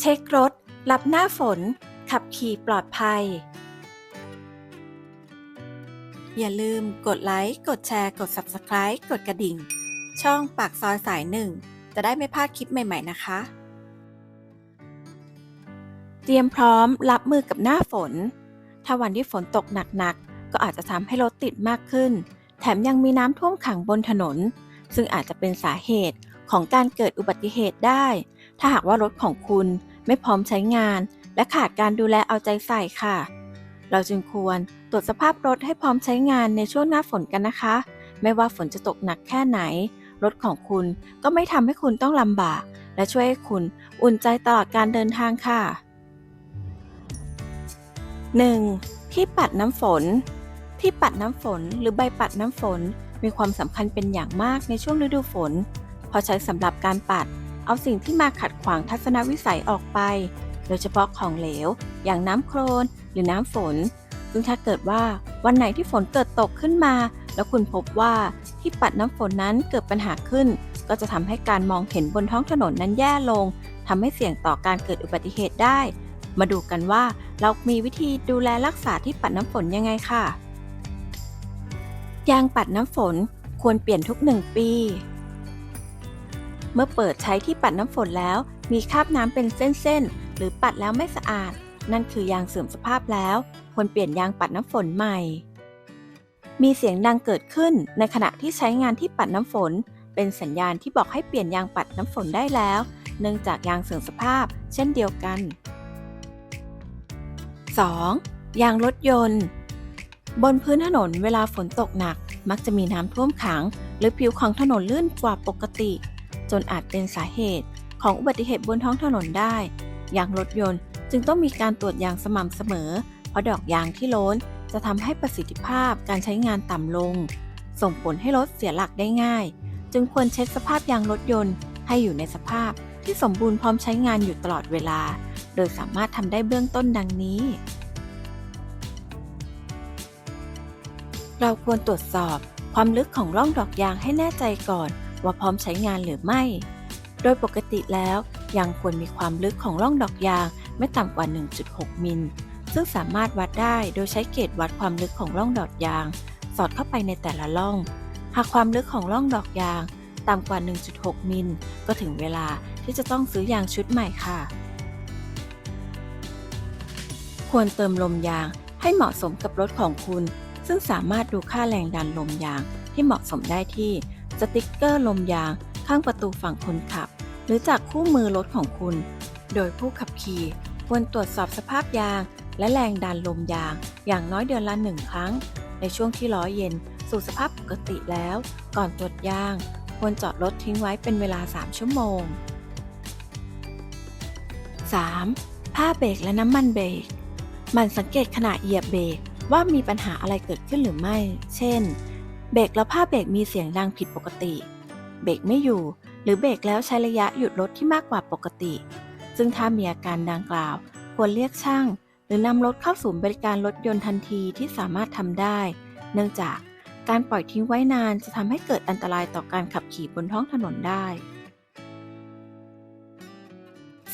เช็ครถ รับหน้าฝน ขับขี่ปลอดภัย อย่าลืมกดไลค์ กดแชร์ กด Subscribe กดกระดิ่ง ช่องปากซอยสายหนึ่ง จะได้ไม่พลาดคลิปใหม่ ๆ นะคะ เตรียมพร้อมรับมือกับหน้าฝน ถ้าวันที่ฝนตกหนักๆ ก็อาจจะทำให้รถติดมากขึ้น แถมยังมีน้ำท่วมขังบนถนน ซึ่งอาจจะเป็นสาเหตุของการเกิดอุบัติเหตุได้ ถ้าหากว่ารถของคุณไม่พร้อมใช้งาน และขาดการดูแลเอาใจใส่ค่ะ เราจึงควรตรวจสภาพรถให้พร้อมใช้งานในช่วงหน้าฝนกันนะคะ ไม่ว่าฝนจะตกหนักแค่ไหน รถของคุณก็ไม่ทำให้คุณต้องลำบาก และช่วยให้คุณอุ่นใจตลอดการเดินทางค่ะ 1. ที่ปัดน้ำฝน ที่ปัดน้ำฝนหรือใบปัดน้ำฝนมีความสำคัญเป็นอย่างมากในช่วงฤดูฝนพราะใช้สำหรับการปัด เอาสิ่งที่มาขัดขวางทัศนวิสัยออกไป โดยเฉพาะของเหลว อย่างน้ำโคลนหรือน้ำฝน ซึ่งถ้าเกิดว่าวันไหนที่ฝนเกิดตกขึ้นมา แล้วคุณพบว่าที่ปัดน้ำฝนนั้นเกิดปัญหาขึ้น ก็จะทำให้การมองเห็นบนท้องถนนนั้นแย่ลงทำให้เสี่ยงต่อการเกิดอุบัติเหตุได้ มาดูกันว่าเรามีวิธีดูแลรักษาที่ปัดน้ำฝนยังไงค่ะยางปัดน้ำฝนควรเปลี่ยนทุกหนึ่งปี เมื่อเปิดใช้ที่ปัดน้ำฝนแล้ว มีคราบน้ำเป็นเส้นๆ หรือปัดแล้วไม่สะอาด นั่นคือยางเสื่อมสภาพแล้ว ควรเปลี่ยนยางปัดน้ำฝนใหม่ มีเสียงดังเกิดขึ้นในขณะที่ใช้งานที่ปัดน้ำฝน เป็นสัญญาณที่บอกให้เปลี่ยนยางปัดน้ำฝนได้แล้ว เนื่องจากยางเสื่อมสภาพ เช่นเดียวกัน 2. ยางรถยนต์ บนพื้นถนนเวลาฝนตกหนัก มักจะมีน้ำท่วมขัง หรือผิวของถนนลื่นกว่าปกติ จนอาจเป็นสาเหตุของอุบัติเหตุบนท้องถนนได้ ยางรถยนต์จึงต้องมีการตรวจยางสม่ำเสมอ เพราะดอกยางที่ล้นจะทำให้ประสิทธิภาพการใช้งานต่ำลง ส่งผลให้รถเสียหลักได้ง่าย จึงควรเช็คสภาพยางรถยนต์ให้อยู่ในสภาพที่สมบูรณ์พร้อมใช้งานอยู่ตลอดเวลา โดยสามารถทำได้เบื้องต้นดังนี้ เราควรตรวจสอบความลึกของร่องดอกยางให้แน่ใจก่อน ว่าพร้อมใช้งานหรือไม่ โดยปกติแล้วยางควรมีความลึกของร่องดอกยางไม่ต่ำกว่า 1.6 มิล ซึ่งสามารถวัดได้โดยใช้เกจวัดความลึกของร่องดอกยาง สอดเข้าไปในแต่ละร่อง หากความลึกของร่องดอกยางต่ำกว่า 1.6 มิล ก็ถึงเวลาที่จะต้องซื้อยางชุดใหม่ค่ะ ควรเติมลมยางให้เหมาะสมกับรถของคุณ ซึ่งสามารถดูค่าแรงดันลมยางที่เหมาะสมได้ที่ สติกเกอร์ลมยางข้างประตูฝั่งคนขับ หรือจากคู่มือรถของคุณ โดยผู้ขับขี่ควรตรวจสอบสภาพยาง และแรงดันลมยาง อย่างน้อยเดือนละหนึ่งครั้ง ในช่วงที่ล้อเย็นสู่สภาพปกติแล้ว ก่อนตรวจยาง ควรจอดรถทิ้งไว้เป็นเวลา 3 ชั่วโมง 3. ผ้าเบรกและน้ำมันเบรกมันสังเกตขณะเหยียบเบรกว่ามีปัญหาอะไรเกิดขึ้นหรือไม่ เช่น เบรกแล้วผ้าเบรกมีเสียงดังผิดปกติ เบรกไม่อยู่ หรือเบรกแล้วใช้ระยะหยุดรถที่มากกว่าปกติ ซึ่งถ้ามีอาการดังกล่าว ควรเรียกช่าง หรือนำรถเข้าศูนย์บริการรถยนต์ทันทีที่สามารถทำได้ เนื่องจากการปล่อยทิ้งไว้นานจะทำให้เกิดอันตรายต่อการขับขี่บนท้องถนนได้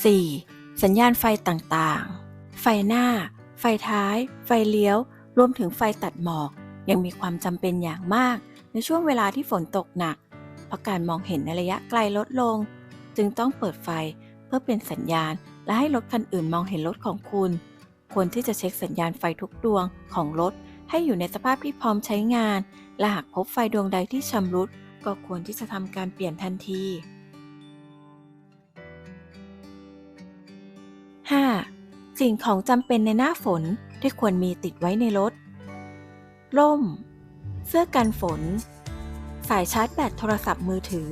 4. สัญญาณไฟต่างๆ ไฟหน้า ไฟท้าย ไฟเลี้ยว รวมถึงไฟตัดหมอก ยังมีความจำเป็นอย่างมาก ในช่วงเวลาที่ฝนตกหนัก เพราะการมองเห็นในระยะไกลลดลง จึงต้องเปิดไฟเพื่อเป็นสัญญาณ และให้รถคันอื่นมองเห็นรถของคุณ ควรที่จะเช็คสัญญาณไฟทุกดวงของรถ ให้อยู่ในสภาพที่พร้อมใช้งาน และหากพบไฟดวงใดที่ชำรุด ก็ควรที่จะทำการเปลี่ยนทันที 5. สิ่งของจำเป็นในหน้าฝนที่ควรมีติดไว้ในรถ ร่ม เสื้อกันฝน สายชาร์จแบตโทรศัพท์มือถือ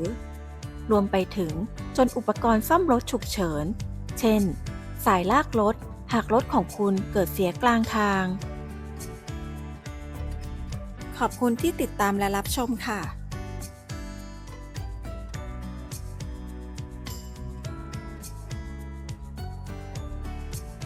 รวมไปถึงจนอุปกรณ์ซ่อมรถฉุกเฉิน เช่น สายลากรถ หากรถของคุณเกิดเสียกลางทาง ขอบคุณที่ติดตามและรับชมค่ะ